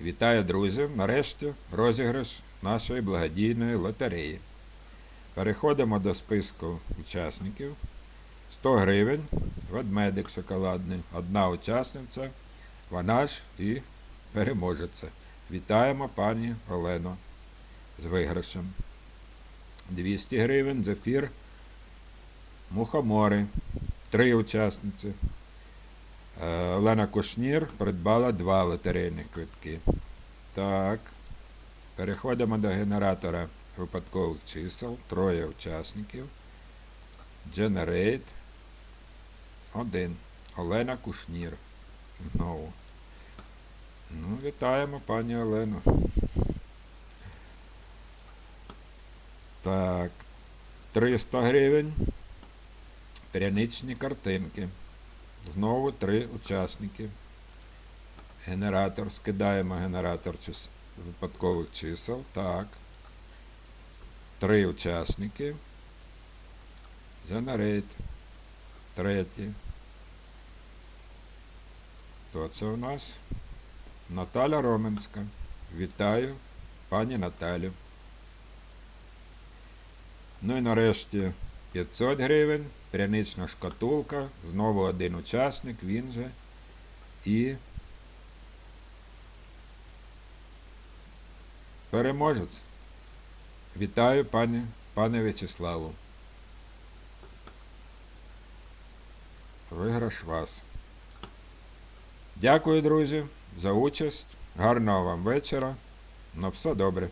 Вітаю, друзі! Нарешті розіграш нашої благодійної лотереї. Переходимо до списку учасників. 100 гривень, ведмедик шоколадний, одна учасниця, вона ж і переможеця. Вітаємо пані Олену з виграшем. 200 гривень, зефір, мухомори, три учасниці. Е, Олена Кушнір придбала два лотерейних квитки. Так. Переходимо до генератора випадкових чисел. Троє учасників. Generate. Один. Олена Кушнір. Знову. Ну, вітаємо пані Олену. Так. 300 гривень. Пряничні картинки. Знову три учасники. Генератор. Скидаємо генератор випадкових чисел. Так. Три учасники. Generate. Третій. Хто це у нас? Наталя Роменська. Вітаю, пані Наталю. Ну і нарешті 500 гривень, прянична шкатулка, знову один учасник, він же. І переможець. Вітаю, пані, пане В'ячеславу. Виграш вас. Дякую, друзі, за участь. Гарного вам вечора. На все добре.